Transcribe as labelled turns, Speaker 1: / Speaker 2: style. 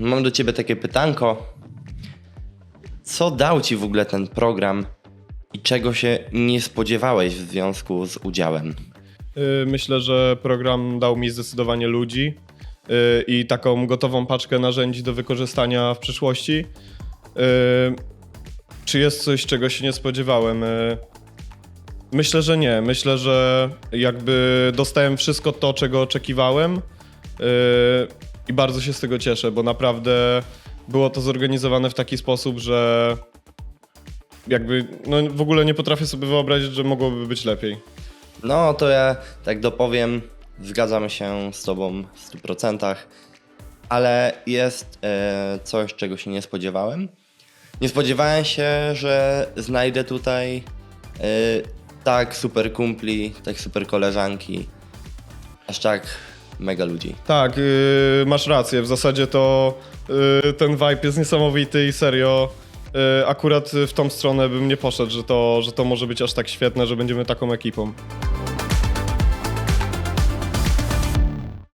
Speaker 1: mam do ciebie takie pytanko. Co dał ci w ogóle ten program i czego się nie spodziewałeś w związku z udziałem?
Speaker 2: Y, Myślę, że program dał mi zdecydowanie ludzi y, i taką gotową paczkę narzędzi do wykorzystania w przyszłości. Y, Czy jest coś, czego się nie spodziewałem? Myślę, że nie. Myślę, że jakby dostałem wszystko to, czego oczekiwałem i bardzo się z tego cieszę, bo naprawdę było to zorganizowane w taki sposób, że jakby no w ogóle nie potrafię sobie wyobrazić, że mogłoby być lepiej.
Speaker 1: No to ja tak dopowiem, zgadzam się z tobą w 100%, ale jest e, coś, czego się nie spodziewałem. Nie spodziewałem się, że znajdę tutaj e, tak super kumpli, tak super koleżanki, aż tak mega ludzi.
Speaker 2: Tak, yy, masz rację. W zasadzie to yy, ten vibe jest niesamowity i serio. Yy, akurat w tą stronę bym nie poszedł, że to, że to może być aż tak świetne, że będziemy taką ekipą.